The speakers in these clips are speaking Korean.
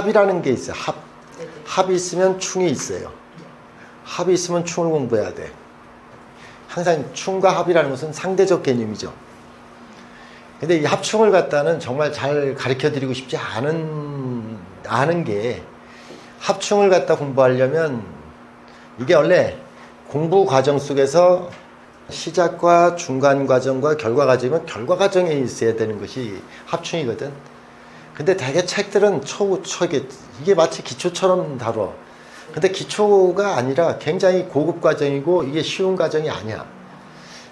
합이라는 게 있어요. 합. 네, 네. 합이 있으면 충이 있어요. 합이 있으면 충을 공부해야 돼. 항상 충과 합이라는 것은 상대적 개념이죠. 근데 이 합충을 갖다는 정말 잘 가르쳐 드리고 싶지 않은, 않은 게 합충을 갖다 공부하려면 이게 원래 공부 과정 속에서 시작과 중간 과정과 결과 과정이면 결과 과정에 있어야 되는 것이 합충이거든. 근데 대개 책들은 초, 초, 이게, 마치 기초처럼 다뤄. 근데 기초가 아니라 굉장히 고급 과정이고 이게 쉬운 과정이 아니야.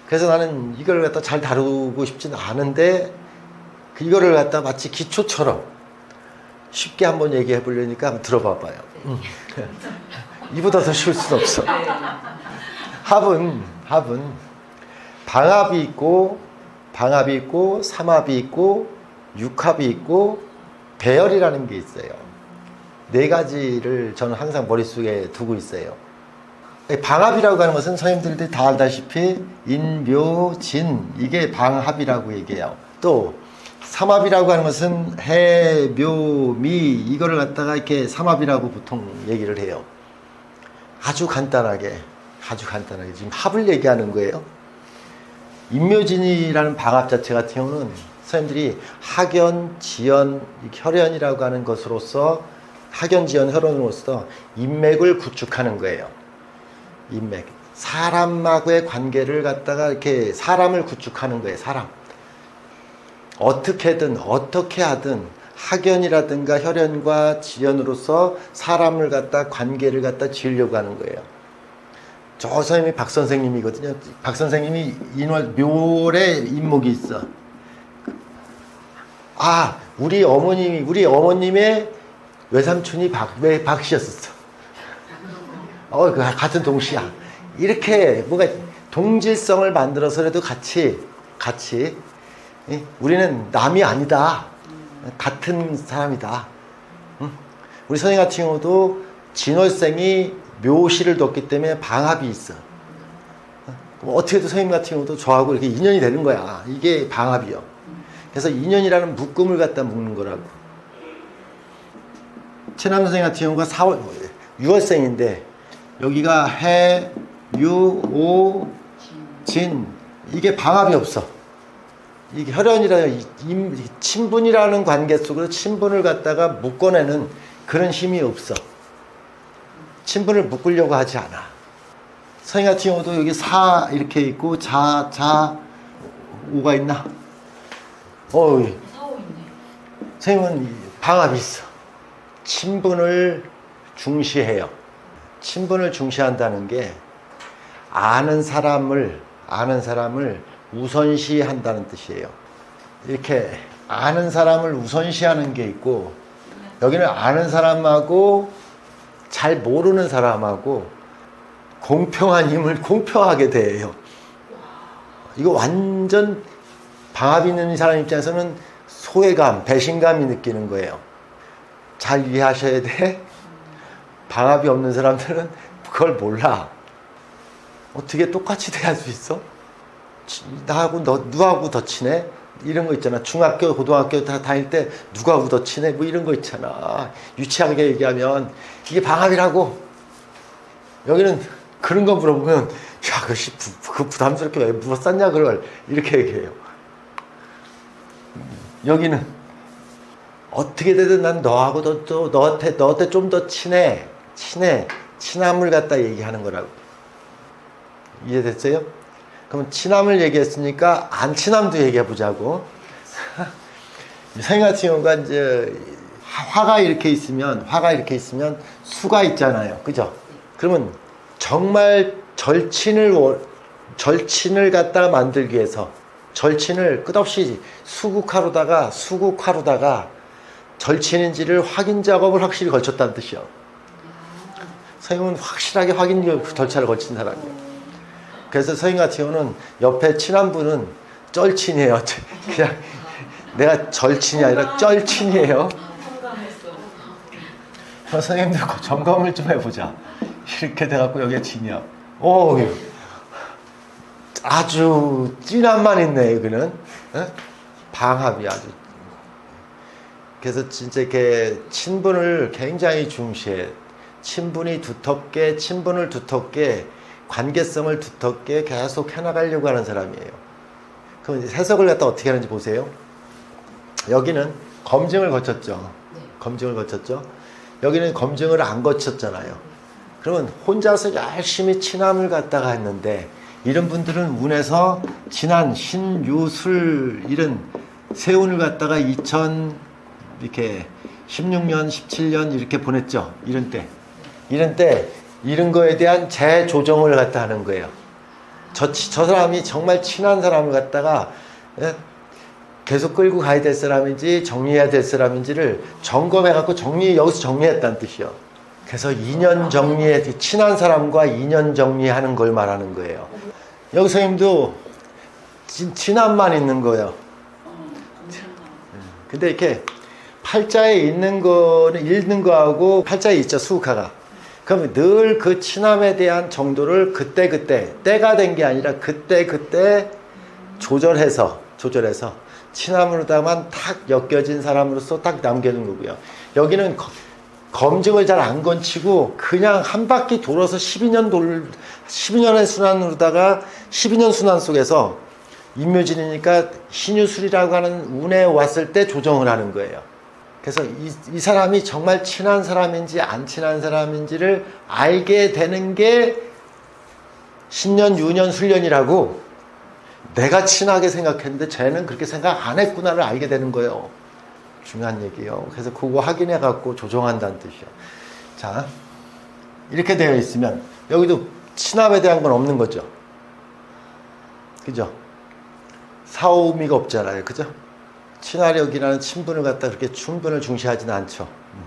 그래서 나는 이걸 갖다 잘 다루고 싶진 않은데 그 이거를 갖다 마치 기초처럼 쉽게 한번 얘기해 보려니까 한번 들어봐 봐요. 음. 이보다 더 쉬울 수는 없어. 네. 합은 합은 방합이 있고 방합이 있고 삼합이 있고 육합이 있고 배열이라는 게 있어요. 네 가지를 저는 항상 머릿속에 두고 있어요. 방합이라고 하는 것은 선생님들도 다 알다시피 인묘진 이게 방합이라고 얘기해요. 또 삼합이라고 하는 것은 해, 묘, 미 이거를 갖다가 이렇게 삼합이라고 보통 얘기를 해요. 아주 간단하게 아주 간단하게 지금 합을 얘기하는 거예요. 인묘진이라는 방합 자체 같은 경우는 선생님들이 학연, 지연, 혈연이라고 하는 것으로서 학연, 지연, 혈연으로서 인맥을 구축하는 거예요. 인맥. 사람하고의 관계를 갖다가 이렇게 사람을 구축하는 거예요. 사람. 어떻게든 어떻게 하든 학연이라든가 혈연과 지연으로서 사람을 갖다 관계를 갖다 지으려고 하는 거예요. 저 선생님이 박 선생님이거든요. 박 선생님이 인월 묘래 인목이 있어. 아, 우리 어머님이 우리 어머님의 외삼촌이 박, 왜 박씨였었어. 어, 그 같은 동시야. 이렇게 뭔가 동질성을 만들어서라도 같이 같이 예? 우리는 남이 아니다. 같은 사람이다. 응? 우리 선생님 같은 경우도 진월생이 묘시를 뒀기 때문에 방합이 있어. 어? 어떻게든 선생님 같은 경우도 저하고 이렇게 인연이 되는 거야. 이게 방합이요. 그래서 인연이라는 묶음을 갖다 묶는 거라고. 최남 선생 같은 경우가 4월, 6월생인데 여기가 해, 유, 오, 진 이게 방합이 없어. 이게 혈연이라는 친분이라는 관계 속으로 친분을 갖다가 묶어내는 그런 힘이 없어. 친분을 묶으려고 하지 않아. 성인 같은 경우도 여기 사 이렇게 있고 자, 자, 오가 있나? 어, 사오 있네. 선생님은 방합이 있어. 친분을 중시해요. 친분을 중시한다는 게 아는 사람을 아는 사람을 우선시한다는 뜻이에요. 이렇게 아는 사람을 우선시하는 게 있고 여기는 아는 사람하고 잘 모르는 사람하고 공평한 힘을 공평하게 대해요. 이거 완전 방합 있는 사람 입장에서는 소외감, 배신감이 느끼는 거예요. 잘 이해하셔야 돼. 방합이 없는 사람들은 그걸 몰라. 어떻게 똑같이 대할 수 있어? 나하고 너 누구하고 더 친해? 이런 거 있잖아. 중학교, 고등학교 다 다닐 때 누구하고 더 친해? 뭐 이런 거 있잖아. 유치하게 얘기하면 이게 방합이라고. 여기는 그런 거 물어보면 야, 그씨 그 부담스럽게 왜 물었었냐 그걸 이렇게 얘기해요. 여기는 어떻게 되든 난 너하고 더, 또 너한테 너한테 좀 더 친해. 친해. 친함을 갖다 얘기하는 거라고. 이해됐어요? 그럼 친함을 얘기했으니까 안 친함도 얘기해 보자고. 생 같은 경우가 이제 화가 이렇게 있으면 화가 이렇게 있으면 수가 있잖아요. 그죠? 그러면 정말 절친을 원- 절친을 갖다 만들기 위해서 절친을 끝없이 수국하루다가 수국하루다가 절친인지를 확인 작업을 확실히 걸쳤다는 뜻이요. 선생님은 확실하게 확인 절차를 거친 사람이에요. 그래서 선생님 같은 경우는 옆에 친한 분은 쩔친이에요. 그냥 내가 절친이 아니라 쩔친이에요. 선생님들 그 점검을 좀 해보자. 이렇게 돼갖고 여기가 진이야. 오, 아주 진함만 있네, 여기는. 어? 방합이 아주. 그래서 진짜 이렇게 친분을 굉장히 중시해. 친분이 두텁게, 친분을 두텁게, 관계성을 두텁게 계속 해나가려고 하는 사람이에요. 그럼 해석을 갖다 어떻게 하는지 보세요. 여기는 검증을 거쳤죠. 네. 검증을 거쳤죠. 여기는 검증을 안 거쳤잖아요. 그러면 혼자서 열심히 친함을 갖다가 했는데 이런 분들은 운에서 지난 신유술 이런 세운을 갖다가 2000 이렇게 16년, 17년 이렇게 보냈죠. 이런 때. 이런 때 이런 거에 대한 재조정을 갖다 하는 거예요. 저, 치- 저 사람이 정말 친한 사람을 갖다가 예? 계속 끌고 가야 될 사람인지 정리해야 될 사람인지를 점검해 갖고 정리 여기서 정리했다는 뜻이요. 그래서 인연 정리에 친한 사람과 인연 정리하는 걸 말하는 거예요. 여기 선생님도 친- 친함만 있는 거예요. 어, 감사합니다. 근데 이렇게 팔자에 있는 거는 읽는 거하고 팔자에 있죠 수흑화가. 그럼 늘 그 친함에 대한 정도를 그때 그때 때가 된 게 아니라 그때 그때 조절해서 조절해서 친함으로다만 탁 엮여진 사람으로서 딱 남겨둔 거고요. 여기는 거- 검증을 잘 안 건치고 그냥 한 바퀴 돌아서 12년 돌 12년의 순환으로다가 12년 순환 속에서 인묘진이니까 신유술이라고 하는 운에 왔을 때 조정을 하는 거예요. 그래서 이, 이 사람이 정말 친한 사람인지 안 친한 사람인지를 알게 되는 게 신년, 유년, 술년이라고 내가 친하게 생각했는데 쟤는 그렇게 생각 안 했구나를 알게 되는 거예요. 중요한 얘기예요. 그래서 그거 확인해 갖고 조정한다는 뜻이요. 자, 이렇게 되어 있으면 여기도 친함에 대한 건 없는 거죠. 그죠? 사오미가 없잖아요. 그죠? 친화력이라는 친분을 갖다 그렇게 충분을 중시하지는 않죠. 음.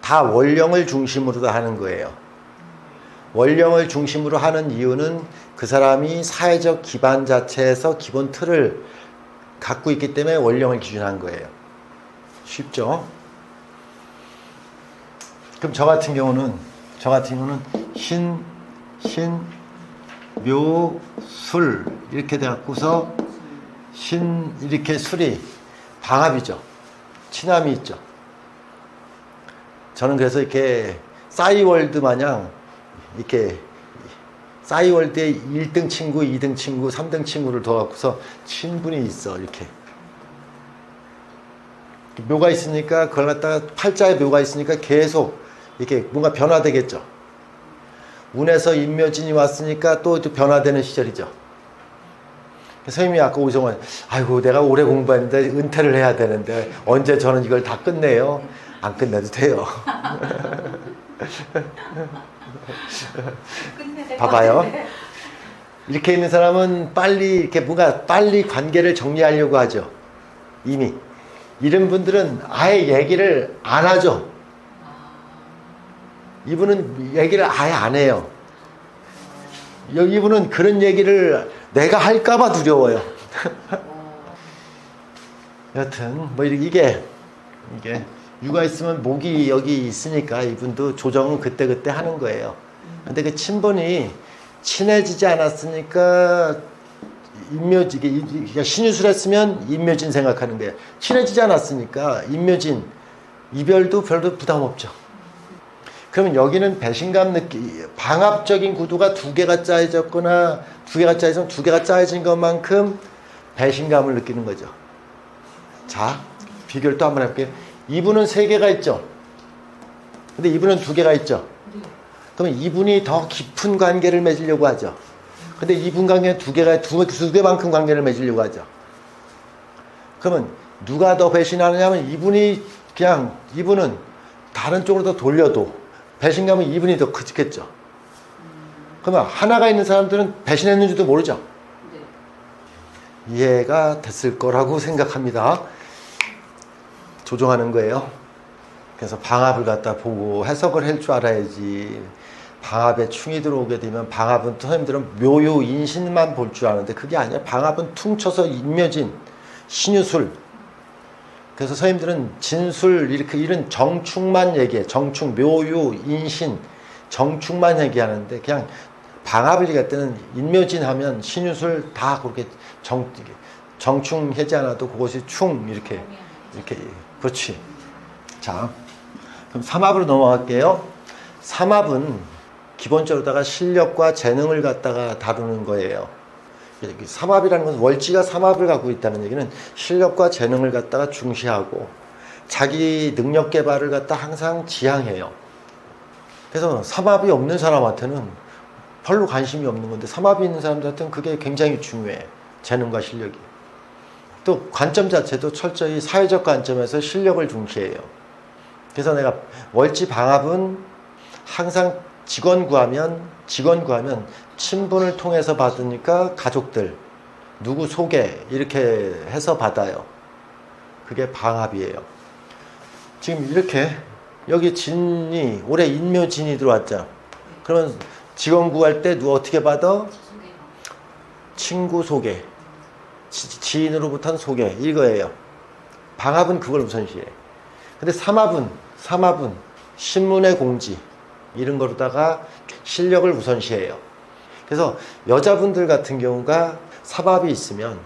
다 원령을 중심으로 다 하는 거예요. 원령을 중심으로 하는 이유는 그 사람이 사회적 기반 자체에서 기본 틀을 갖고 있기 때문에 원령을 기준한 거예요. 쉽죠? 그럼 저 같은 경우는 저 같은 경우는 신, 신, 묘, 술 이렇게 돼 갖고서 신 이렇게 술이 방합이죠. 친함이 있죠. 저는 그래서 이렇게 싸이월드 마냥 이렇게 싸이월드에 1등 친구, 2등 친구, 3등 친구를 더 갖고서 친분이 있어 이렇게. 묘가 있으니까 그걸 갖다가 팔자에 묘가 있으니까 계속 이렇게 뭔가 변화되겠죠. 운에서 인묘진이 왔으니까 또, 또 변화되는 시절이죠. 선생님이 아까 오정원, 아이고 내가 오래 공부했는데 은퇴를 해야 되는데 언제 저는 이걸 다 끝내요? 안 끝내도 돼요. 봐봐요. 같은데. 이렇게 있는 사람은 빨리 이렇게 뭔가 빨리 관계를 정리하려고 하죠. 이미 이런 분들은 아예 얘기를 안 하죠. 이분은 얘기를 아예 안 해요. 이분은 그런 얘기를 내가 할까봐 두려워요. 어, 여튼 뭐 이게 이게 육아 있으면 목이 여기 있으니까 이분도 조정은 그때 그때 하는 거예요. 근데 그 친분이 친해지지 않았으니까 인묘진 이게 이- 그러니까 신유술 했으면 인묘진 생각하는 거예요. 친해지지 않았으니까 인묘진 이별도 별로 부담 없죠. 그러면 여기는 배신감 느끼 방합적인 구도가 두 개가 짜여졌거나 두 개가 짜여서 두 개가 짜여진 것만큼 배신감을 느끼는 거죠. 자, 비교를 또 한번 해볼게요. 이분은 세 개가 있죠. 근데 이분은 두 개가 있죠. 네. 그러면 이분이 더 깊은 관계를 맺으려고 하죠. 근데 이분 관계는 두 개가 두, 두 개만큼 관계를 맺으려고 하죠. 그러면 누가 더 배신하느냐면 이분이 그냥 이분은 다른 쪽으로 더 돌려도 배신감은 이분이 더 크겠죠. 그러면 하나가 있는 사람들은 배신했는지도 모르죠. 네. 이해가 됐을 거라고 생각합니다. 조정하는 거예요. 그래서 방합을 갖다 보고 해석을 할 줄 알아야지. 방합에 충이 들어오게 되면 방합은 선생님들은 묘요 인신만 볼 줄 아는데 그게 아니라 방합은 퉁쳐서 인묘진, 신유술. 그래서 선생님들은 진술 이렇게 이런 정충만 얘기해. 정충, 묘요, 인신, 정충만 얘기하는데 그냥 방합을 얘기할 때는 인묘진 하면 신유술 다 그렇게 정, 정충 하지 않아도 그것이 충 이렇게 이렇게 그렇지. 자, 그럼 삼합으로 넘어갈게요. 삼합은 기본적으로다가 실력과 재능을 갖다가 다루는 거예요. 삼합이라는 것은 월지가 삼합을 갖고 있다는 얘기는 실력과 재능을 갖다가 중시하고 자기 능력 개발을 갖다 항상 지향해요. 그래서 삼합이 없는 사람한테는 별로 관심이 없는 건데 삼합이 있는 사람들한테는 그게 굉장히 중요해. 재능과 실력이. 또 관점 자체도 철저히 사회적 관점에서 실력을 중시해요. 그래서 내가 월지 방합은 항상 직원 구하면 직원 구하면 친분을 통해서 받으니까 가족들 누구 소개 이렇게 해서 받아요. 그게 방합이에요. 지금 이렇게 여기 진이 올해 인묘진이 들어왔죠. 그러면 직원 구할 때 누구 어떻게 받아? 친구 소개, 지- 지인으로부터 소개 이거예요. 방합은 그걸 우선시해. 근데 삼합은 삼합은 신문의 공지 이런 거로다가 실력을 우선시해요. 그래서 여자분들 같은 경우가 삼합이 있으면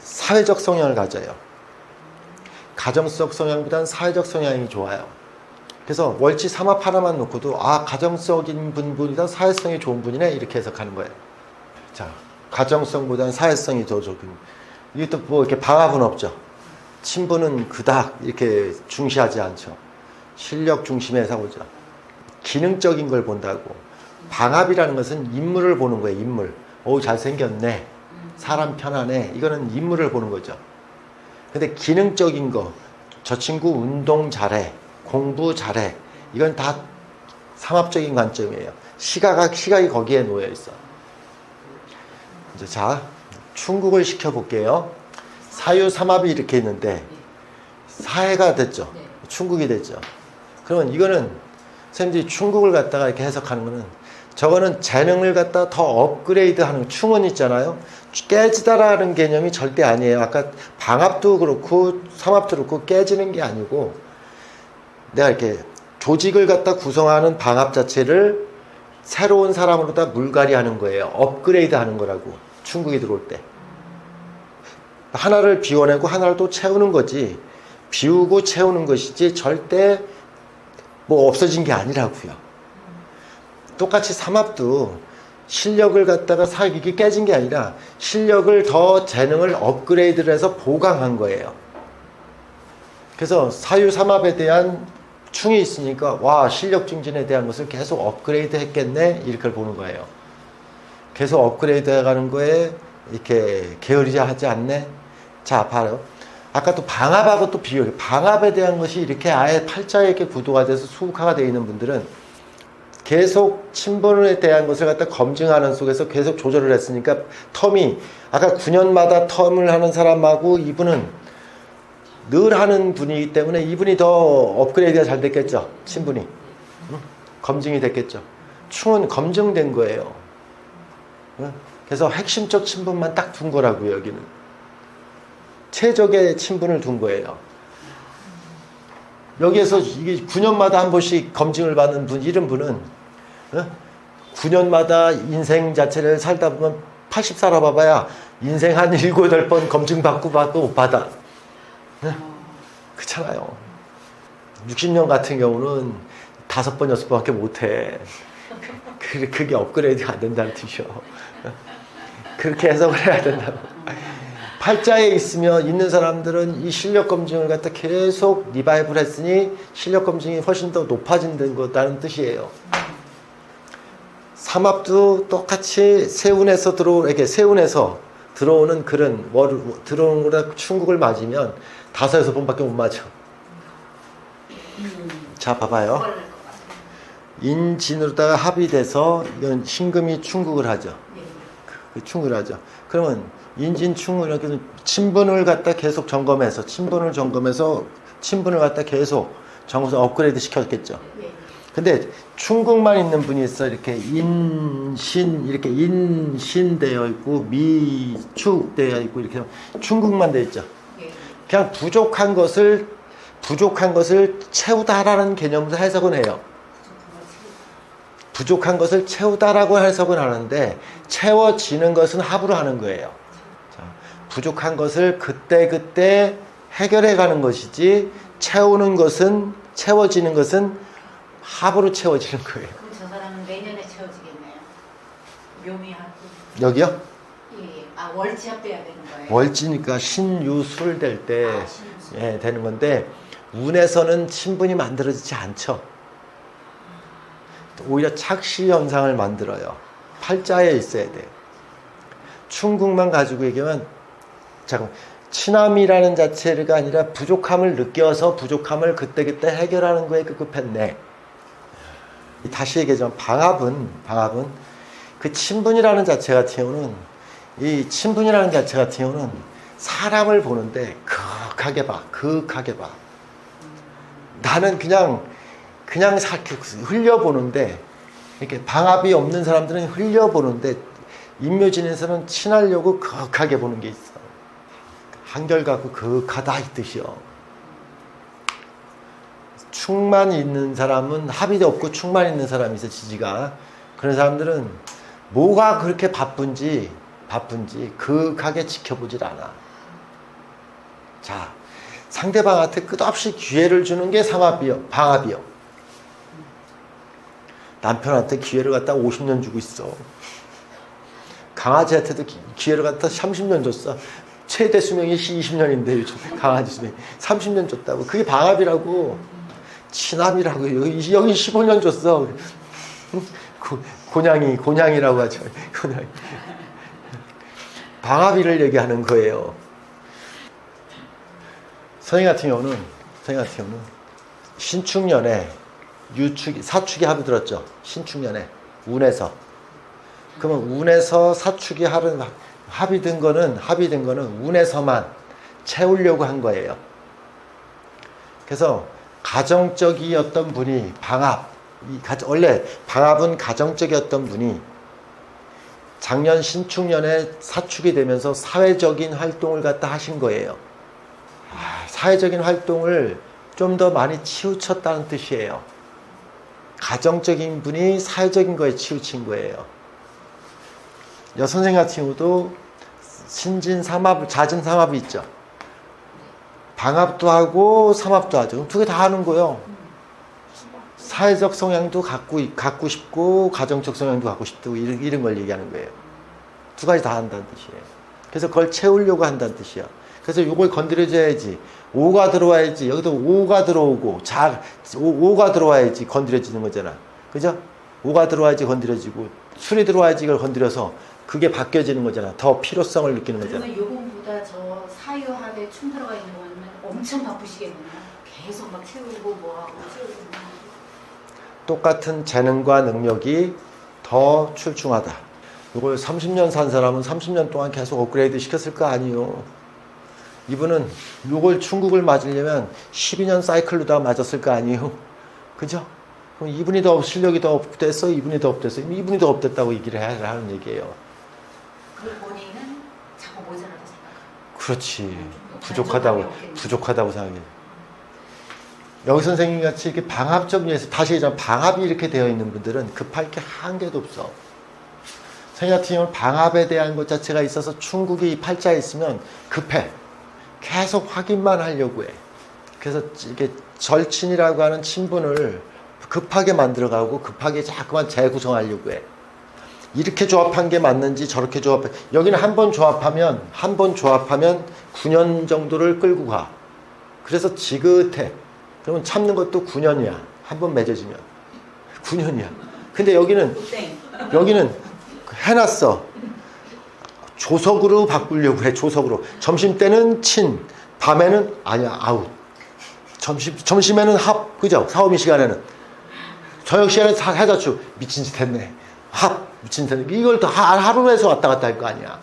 사회적 성향을 가져요. 가정적 성향보다는 사회적 성향이 좋아요. 그래서 월치 삼합 하나만 놓고도 아 가정적인 분분이다 사회성이 좋은 분이네 이렇게 해석하는 거예요. 자 가정성보다는 사회성이 더 좋은 이게 또 뭐 이렇게 방합은 없죠. 친분은 그닥 이렇게 중시하지 않죠. 실력 중심에서 보죠. 기능적인 걸 본다고. 방합이라는 것은 인물을 보는 거예요. 인물. 오 잘생겼네. 사람 편하네. 이거는 인물을 보는 거죠. 근데 기능적인 거, 저 친구 운동 잘해, 공부 잘해. 이건 다 삼합적인 관점이에요. 시각이, 시각이 거기에 놓여 있어. 이제 자, 충국을 시켜볼게요. 사유 삼합이 이렇게 있는데, 사해가 됐죠. 네. 충국이 됐죠. 그러면 이거는 선생님들이 충국을 갖다가 이렇게 해석하는 거는 저거는 재능을 갖다 더 업그레이드 하는 충은 있잖아요. 깨지다라는 개념이 절대 아니에요. 아까 방합도 그렇고 삼합도 그렇고 깨지는 게 아니고 내가 이렇게 조직을 갖다 구성하는 방합 자체를 새로운 사람으로 다 물갈이 하는 거예요. 업그레이드 하는 거라고. 충국이 들어올 때. 하나를 비워내고 하나를 또 채우는 거지. 비우고 채우는 것이지 절대 뭐 없어진 게 아니라고요. 똑같이 삼합도 실력을 갖다가 사기기 깨진 게 아니라 실력을 더 재능을 업그레이드를 해서 보강한 거예요. 그래서 사유 삼합에 대한 충이 있으니까 와 실력 증진에 대한 것을 계속 업그레이드 했겠네 이렇게 보는 거예요. 계속 업그레이드 해가는 거에 이렇게 게으르지 하지 않네. 자 바로 아까 또 방합하고 또 비교. 방합에 대한 것이 이렇게 아예 팔자에 이렇게 구도가 돼서 수국화가 되어 있는 분들은 계속 친분에 대한 것을 갖다 검증하는 속에서 계속 조절을 했으니까 텀이 아까 9년마다 텀을 하는 사람하고 이분은 늘 하는 분이기 때문에 이분이 더 업그레이드가 잘 됐겠죠. 친분이. 응? 검증이 됐겠죠. 충은 검증된 거예요. 응? 그래서 핵심적 친분만 딱 둔 거라고요, 여기는. 최적의 친분을 둔 거예요. 여기에서 이게 9년마다 한 번씩 검증을 받는 분, 이런 분은, 어? 9년마다 인생 자체를 살다 보면 80 살아봐봐야 인생 한 7, 8번 검증 받고 받고 못 받아. 그렇잖아요. 60년 같은 경우는 다섯 번, 여섯 번밖에 못 해. 그- 그게 업그레이드가 안 된다는 뜻이요. 그렇게 해석을 해야 된다고. 팔자에 있으면 있는 사람들은 이 실력 검증을 갖다 계속 리바이블 했으니 실력 검증이 훨씬 더 높아진다는 거다는 뜻이에요. 삼합도 똑같이 세운에서 들어 이렇게 세운에서 들어오는 그런 월 들어오는 거라 충국을 맞으면 다섯 여섯 번밖에 못 맞아. 음. 자 봐봐요. 인진으로다가 합이 돼서 이건 신금이 충국을 하죠. 네. 그 충을 하죠. 그러면 인진 충을 이렇게 친분을 갖다 계속 점검해서 친분을 점검해서 친분을 갖다 계속 점검해서 업그레이드 시켰겠죠. 네. 근데 충국만 있는 분이 있어 이렇게 인신 이렇게 인신 되어 있고 미축 되어 있고 이렇게 충국만 되어 있죠. 네. 그냥 부족한 것을 부족한 것을 채우다라는 개념으로 해석은 해요. 부족한 것을 채우다라고 해석은 하는데 채워지는 것은 합으로 하는 거예요. 자, 부족한 것을 그때 그때 해결해 가는 것이지 채우는 것은 채워지는 것은 합으로 채워지는 거예요. 그럼 저 사람은 내년에 채워지겠네요. 묘미하고. 여기요? 예. 아 월지합 돼야 되는 거예요. 월지니까 신유술 될때 아, 신유술. 예, 되는 건데 운에서는 신분이 만들어지지 않죠. 오히려 착시 현상을 만들어요. 팔자에 있어야 돼요. 충국만 가지고 얘기하면 잠깐 친함이라는 자체가 아니라 부족함을 느껴서 부족함을 그때그때 해결하는 거에 급급했네. 다시 얘기하자면 방합은 방합은 그 친분이라는 자체 같은 경우는 이 친분이라는 자체 같은 경우는 사람을 보는데 극하게 봐, 극하게 봐. 나는 그냥 그냥 사, 흘려 보는데 이렇게 방합이 없는 사람들은 흘려 보는데 인묘진에서는 친하려고 극하게 보는 게 있어. 한결 갖고 극하다 이 뜻이요. 충만 있는 사람은 합이 없고 충만 있는 사람이 있어 지지가 그런 사람들은 뭐가 그렇게 바쁜지 바쁜지 극하게 지켜보질 않아. 자 상대방한테 끝없이 기회를 주는 게 삼합이요 방합이요. 남편한테 기회를 갖다 50년 주고 있어. 강아지한테도 기- 기회를 갖다 30년 줬어. 최대 수명이 20년인데 요즘 강아지 수명이 30년 줬다고. 그게 방합이라고. 친합이라고. 여기, 여기 15년 줬어. 고, 곤양이, 곤양이라고 하죠. 곤양이. 방합이를 얘기하는 거예요. 선생 같은 경우는, 선생 같은 경우는 신축년에 유축, 사축이 합이 들었죠. 신축년에. 운에서. 그러면 운에서 사축이 합은, 든 거는, 든 거는 운에서만 채우려고 한 거예요. 그래서 가정적이었던 분이 방합, 원래 방합은 가정적이었던 분이 작년 신축년에 사축이 되면서 사회적인 활동을 갖다 하신 거예요. 아, 사회적인 활동을 좀 더 많이 치우쳤다는 뜻이에요. 가정적인 분이 사회적인 거에 치우친 거예요. 여선생 같은 경우도 신진 삼합, 자진 삼합이 있죠. 방합도 하고 삼합도 하죠. 두 개 다 하는 거예요. 사회적 성향도 갖고, 있- 갖고 싶고, 가정적 성향도 갖고 싶고, 이런, 이런 걸 얘기하는 거예요. 두 가지 다 한다는 뜻이에요. 그래서 그걸 채우려고 한다는 뜻이야. 그래서 이걸 건드려줘야지. 오가 들어와야지. 여기도 오가 들어오고, 자, 오, 가 들어와야지 건드려지는 거잖아. 그죠? 오가 들어와야지 건드려지고, 술이 들어와야지 이걸 건드려서 그게 바뀌어지는 거잖아. 더 필요성을 느끼는 거잖아. 그러면 요금보다 저 사유합에 충 들어가 있는 거는 엄청 바쁘시겠네요. 계속 막 채우고 뭐하고 채우고. 똑같은 재능과 능력이 더 출중하다. 이걸 30년 산 사람은 30년 동안 계속 업그레이드 시켰을 거 아니에요. 이분은 이걸 충국을 맞으려면 12년 사이클로 다 맞았을 거 아니에요. 그죠? 그럼 이분이 더 실력이 더 업됐어? 이분이 더 업됐어? 이분이 더 업됐다고 얘기를 해야 하는 얘기예요. 그 본인은 자꾸 모자라다 생각하고. 그렇지. 부족하다고, 부족하다고 생각해. 여기 선생님 같이 이렇게 방합적 면에서 다시 얘기하면 방합이 이렇게 되어 있는 분들은 급할 게 한 개도 없어. 선생님 같은 경우는 방합에 대한 것 자체가 있어서 충국이 팔자에 있으면 급해. 계속 확인만 하려고 해. 그래서 이게 절친이라고 하는 친분을 급하게 만들어가고 급하게 자꾸만 재구성하려고 해. 이렇게 조합한 게 맞는지 저렇게 조합해. 여기는 한 번 조합하면, 한 번 조합하면 9년 정도를 끌고 가. 그래서 지긋해. 그러면 참는 것도 9년이야. 한 번 맺어지면. 9년이야. 근데 여기는, 땡. 여기는 해놨어. 조석으로 바꾸려고 해, 조석으로. 점심 때는 친, 밤에는 아니야, 아웃. 점심, 점심에는 합, 그죠? 사오미 시간에는. 저녁 시간에 다 해자추. 미친 짓 했네. 합, 미친 짓 했네. 이걸 또 하- 하루에서 왔다 갔다 할 거 아니야.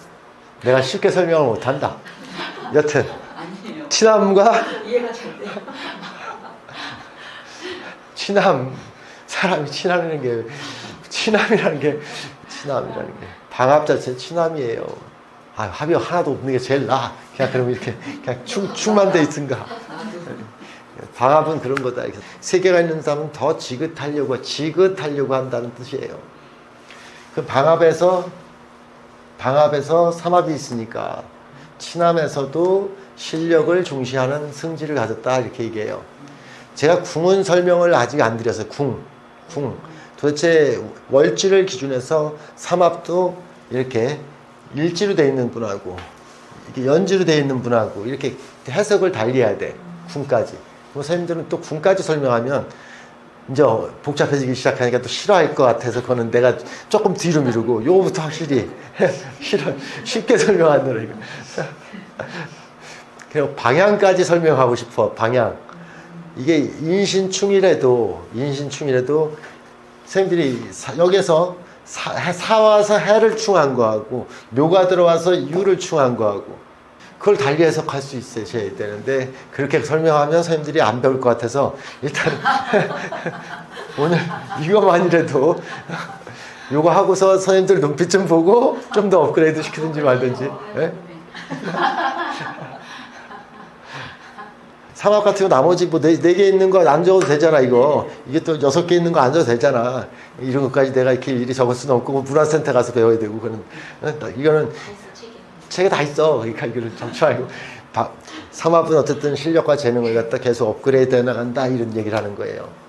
내가 쉽게 설명을 못 한다. 여튼, 아니에요. 친함과 이해가 잘 돼요. 친함, 사람이 친함이라는 게, 친함이라는 게, 친함이라는 게, 방합 자체 친함이에요. 아, 합이 하나도 없는 게 제일 나아. 그냥 그럼 이렇게, 그냥 충, 충만 돼 있은가. 방합은 그런 거다. 세계가 있는 사람은 더 지긋하려고, 지긋하려고 한다는 뜻이에요. 그 방합에서, 방합에서 삼합이 있으니까, 친함에서도 실력을 중시하는 성질을 가졌다 이렇게 얘기해요. 제가 궁은 설명을 아직 안 드렸어요. 궁, 궁. 도대체 월지를 기준해서 삼합도 이렇게 일지로 돼 있는 분하고 이렇게 연지로 돼 있는 분하고 이렇게 해석을 달리해야 돼. 궁까지. 그럼 선생님들은 또 궁까지 설명하면 이제 복잡해지기 시작하니까 또 싫어할 것 같아서 그거는 내가 조금 뒤로 미루고 요거부터 확실히 싫어 쉽게 설명하느라 이거. 그리고 방향까지 설명하고 싶어 방향. 이게 인신충이라도 인신충이라도 선생님들이 사- 여기서 사와서 해를 충한 거하고 묘가 들어와서 유를 충한 거하고 그걸 달리 해석할 수 있어야 되는데 그렇게 설명하면 선생님들이 안 배울 것 같아서 일단 오늘 이거만이라도 요거 하고서 선생님들 눈빛 좀 보고 좀 더 업그레이드 시키든지 말든지. 예? 삼합 같은 거 나머지 뭐 네 개 있는 거 안 적어도 되잖아 이거. 이게 또 여섯 개 있는 거 안 적어도 되잖아. 이런 것까지 내가 이렇게 일일이 적을 수는 없고 뭐 문화센터 가서 배워야 되고 그는 이거는 다 있어 책에. 다 있어 그러니까 이거를 정치 말고 바- 삼합은 어쨌든 실력과 재능을 갖다 계속 업그레이드 해 나간다 이런 얘기를 하는 거예요 음.